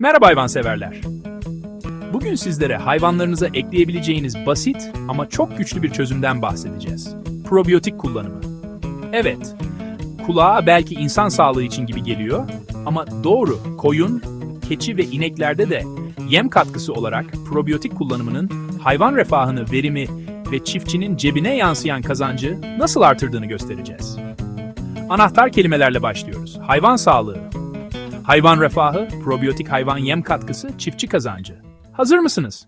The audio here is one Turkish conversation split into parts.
Merhaba hayvanseverler. Bugün sizlere hayvanlarınıza ekleyebileceğiniz basit ama çok güçlü bir çözümden bahsedeceğiz. Probiyotik kullanımı. Evet, kulağa belki insan sağlığı için gibi geliyor ama doğru, koyun, keçi ve ineklerde de yem katkısı olarak probiyotik kullanımının hayvan refahını, verimi ve çiftçinin cebine yansıyan kazancı nasıl artırdığını göstereceğiz. Anahtar kelimelerle başlıyoruz. Hayvan sağlığı, Hayvan refahı, probiyotik hayvan yem katkısı, çiftçi kazancı. Hazır mısınız?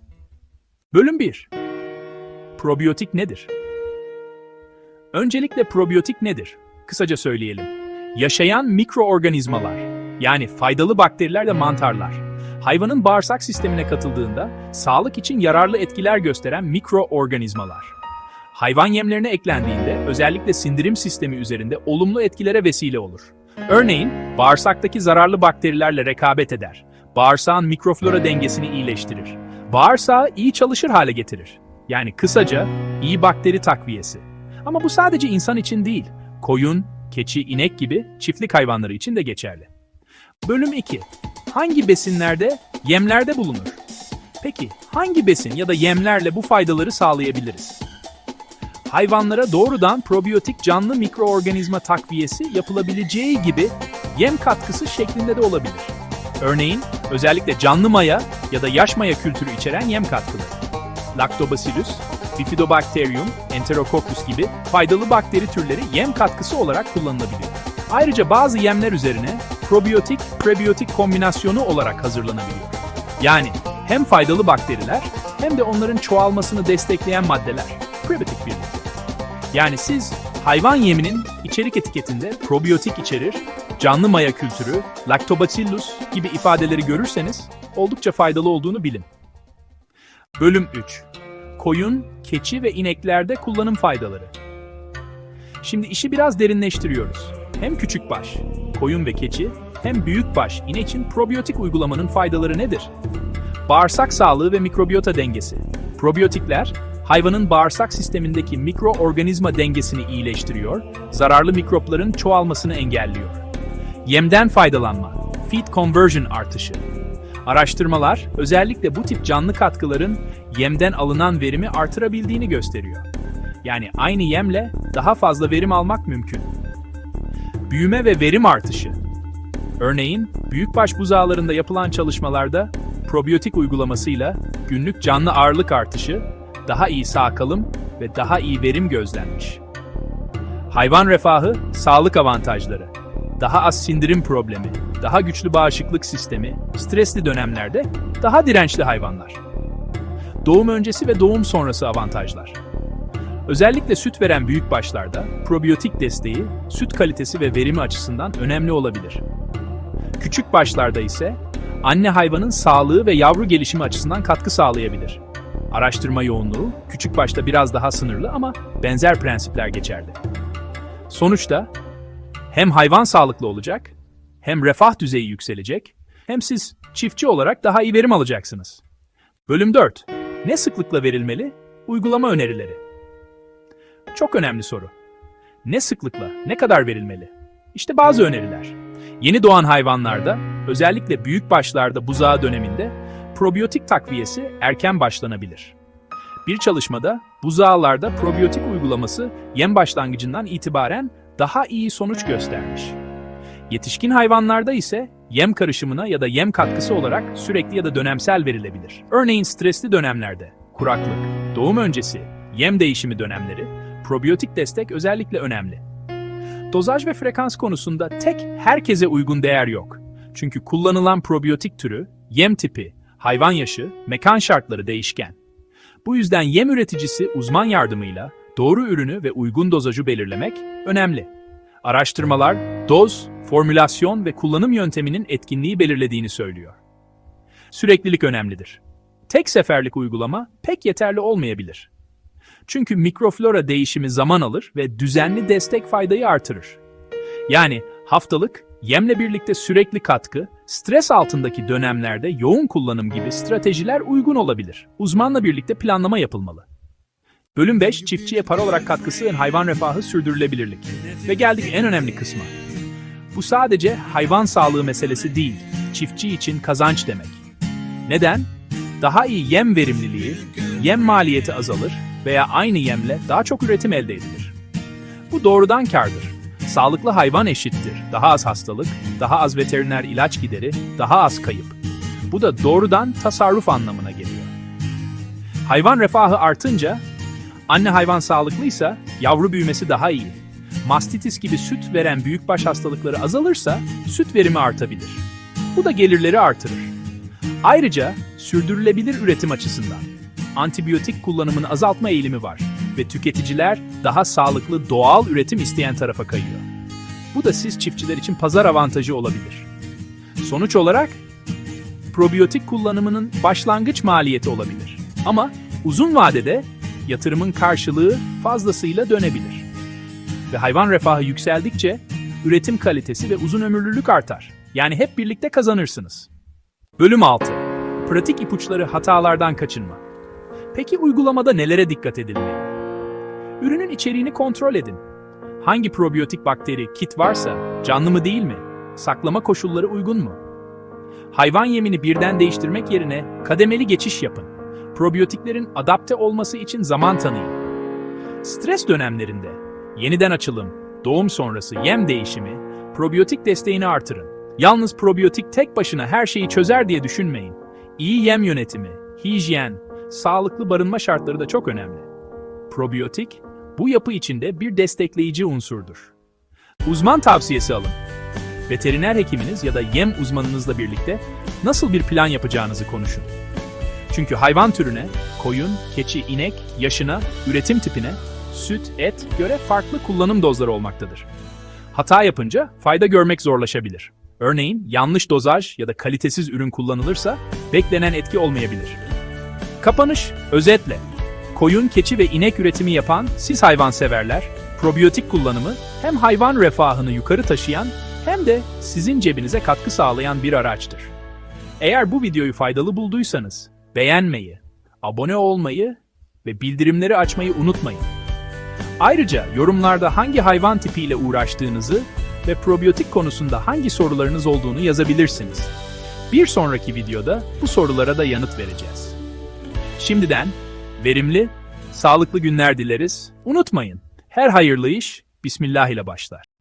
Bölüm 1. Probiyotik nedir? Öncelikle probiyotik nedir? Kısaca söyleyelim. Yaşayan mikroorganizmalar, yani faydalı bakteriler ve mantarlar, hayvanın bağırsak sistemine katıldığında sağlık için yararlı etkiler gösteren mikroorganizmalar. Hayvan yemlerine eklendiğinde özellikle sindirim sistemi üzerinde olumlu etkilere vesile olur. Örneğin, bağırsaktaki zararlı bakterilerle rekabet eder. Bağırsağın mikroflora dengesini iyileştirir. Bağırsağı iyi çalışır hale getirir. Yani kısaca iyi bakteri takviyesi. Ama bu sadece insan için değil, koyun, keçi, inek gibi çiftlik hayvanları için de geçerli. Bölüm 2. Hangi besinlerde, yemlerde bulunur? Peki hangi besin ya da yemlerle bu faydaları sağlayabiliriz? Hayvanlara doğrudan probiyotik canlı mikroorganizma takviyesi yapılabileceği gibi yem katkısı şeklinde de olabilir. Örneğin özellikle canlı maya ya da yaş maya kültürü içeren yem katkıları. Lactobacillus, Bifidobacterium, Enterococcus gibi faydalı bakteri türleri yem katkısı olarak kullanılabiliyor. Ayrıca bazı yemler üzerine probiyotik prebiyotik kombinasyonu olarak hazırlanabiliyor. Yani hem faydalı bakteriler hem de onların çoğalmasını destekleyen maddeler prebiyotik birlikte. Yani siz hayvan yeminin içerik etiketinde probiyotik içerir, canlı maya kültürü, lactobacillus gibi ifadeleri görürseniz oldukça faydalı olduğunu bilin. Bölüm 3. Koyun, keçi ve ineklerde kullanım faydaları. Şimdi işi biraz derinleştiriyoruz. Hem küçük baş, koyun ve keçi, hem büyük baş, inek için probiyotik uygulamanın faydaları nedir? Bağırsak sağlığı ve mikrobiyota dengesi. Probiyotikler, hayvanın bağırsak sistemindeki mikroorganizma dengesini iyileştiriyor, zararlı mikropların çoğalmasını engelliyor. Yemden faydalanma, feed conversion artışı. Araştırmalar özellikle bu tip canlı katkıların yemden alınan verimi artırabildiğini gösteriyor. Yani aynı yemle daha fazla verim almak mümkün. Büyüme ve verim artışı. Örneğin büyükbaş buzağlarında yapılan çalışmalarda probiyotik uygulamasıyla günlük canlı ağırlık artışı, daha iyi sağ kalım ve daha iyi verim gözlenmiş. Hayvan refahı, sağlık avantajları. Daha az sindirim problemi, daha güçlü bağışıklık sistemi, stresli dönemlerde daha dirençli hayvanlar. Doğum öncesi ve doğum sonrası avantajlar. Özellikle süt veren büyükbaşlarda probiyotik desteği, süt kalitesi ve verimi açısından önemli olabilir. Küçük başlarda ise anne hayvanın sağlığı ve yavru gelişimi açısından katkı sağlayabilir. Araştırma yoğunluğu küçük başta biraz daha sınırlı ama benzer prensipler geçerli. Sonuçta hem hayvan sağlıklı olacak, hem refah düzeyi yükselecek, hem siz çiftçi olarak daha iyi verim alacaksınız. Bölüm 4. Ne sıklıkla verilmeli? Uygulama önerileri. Çok önemli soru. Ne sıklıkla, ne kadar verilmeli? İşte bazı öneriler. Yeni doğan hayvanlarda, özellikle büyük başlarda buzağı döneminde probiyotik takviyesi erken başlanabilir. Bir çalışmada buzağlarda probiyotik uygulaması yem başlangıcından itibaren daha iyi sonuç göstermiş. Yetişkin hayvanlarda ise yem karışımına ya da yem katkısı olarak sürekli ya da dönemsel verilebilir. Örneğin stresli dönemlerde, kuraklık, doğum öncesi, yem değişimi dönemleri, probiyotik destek özellikle önemli. Dozaj ve frekans konusunda tek herkese uygun değer yok. Çünkü kullanılan probiyotik türü, yem tipi, hayvan yaşı, mekan şartları değişken. Bu yüzden yem üreticisi uzman yardımıyla doğru ürünü ve uygun dozajı belirlemek önemli. Araştırmalar doz, formülasyon ve kullanım yönteminin etkinliği belirlediğini söylüyor. Süreklilik önemlidir. Tek seferlik uygulama pek yeterli olmayabilir. Çünkü mikroflora değişimi zaman alır ve düzenli destek faydayı artırır. Yani haftalık, yemle birlikte sürekli katkı, stres altındaki dönemlerde yoğun kullanım gibi stratejiler uygun olabilir. Uzmanla birlikte planlama yapılmalı. Bölüm 5, çiftçiye para olarak katkısı ve hayvan refahı sürdürülebilirlik. Ve geldik en önemli kısma. Bu sadece hayvan sağlığı meselesi değil, çiftçi için kazanç demek. Neden? Daha iyi yem verimliliği, yem maliyeti azalır veya aynı yemle daha çok üretim elde edilir. Bu doğrudan kardır. Sağlıklı hayvan eşittir. Daha az hastalık, daha az veteriner ilaç gideri, daha az kayıp. Bu da doğrudan tasarruf anlamına geliyor. Hayvan refahı artınca, anne hayvan sağlıklıysa yavru büyümesi daha iyi. Mastitis gibi süt veren büyükbaş hastalıkları azalırsa süt verimi artabilir. Bu da gelirleri artırır. Ayrıca sürdürülebilir üretim açısından antibiyotik kullanımını azaltma eğilimi var ve tüketiciler daha sağlıklı doğal üretim isteyen tarafa kayıyor. Bu da siz çiftçiler için pazar avantajı olabilir. Sonuç olarak probiyotik kullanımının başlangıç maliyeti olabilir. Ama uzun vadede yatırımın karşılığı fazlasıyla dönebilir. Ve hayvan refahı yükseldikçe üretim kalitesi ve uzun ömürlülük artar. Yani hep birlikte kazanırsınız. Bölüm 6. Pratik ipuçları hatalardan kaçınma. Peki uygulamada nelere dikkat edilmeli? Ürünün içeriğini kontrol edin. Hangi probiyotik bakteri, kit varsa canlı mı değil mi? Saklama koşulları uygun mu? Hayvan yemini birden değiştirmek yerine kademeli geçiş yapın. Probiyotiklerin adapte olması için zaman tanıyın. Stres dönemlerinde yeniden açılım, doğum sonrası yem değişimi, probiyotik desteğini artırın. Yalnız probiyotik tek başına her şeyi çözer diye düşünmeyin. İyi yem yönetimi, hijyen, sağlıklı barınma şartları da çok önemli. Probiyotik, bu yapı içinde bir destekleyici unsurdur. Uzman tavsiyesi alın. Veteriner hekiminiz ya da yem uzmanınızla birlikte nasıl bir plan yapacağınızı konuşun. Çünkü hayvan türüne, koyun, keçi, inek, yaşına, üretim tipine, süt, et göre farklı kullanım dozları olmaktadır. Hata yapınca fayda görmek zorlaşabilir. Örneğin yanlış dozaj ya da kalitesiz ürün kullanılırsa beklenen etki olmayabilir. Kapanış, özetle. Koyun, keçi ve inek üretimi yapan siz hayvanseverler, probiyotik kullanımı hem hayvan refahını yukarı taşıyan hem de sizin cebinize katkı sağlayan bir araçtır. Eğer bu videoyu faydalı bulduysanız beğenmeyi, abone olmayı ve bildirimleri açmayı unutmayın. Ayrıca yorumlarda hangi hayvan tipiyle uğraştığınızı ve probiyotik konusunda hangi sorularınız olduğunu yazabilirsiniz. Bir sonraki videoda bu sorulara da yanıt vereceğiz. Şimdiden verimli, sağlıklı günler dileriz. Unutmayın, her hayırlı iş Bismillah ile başlar.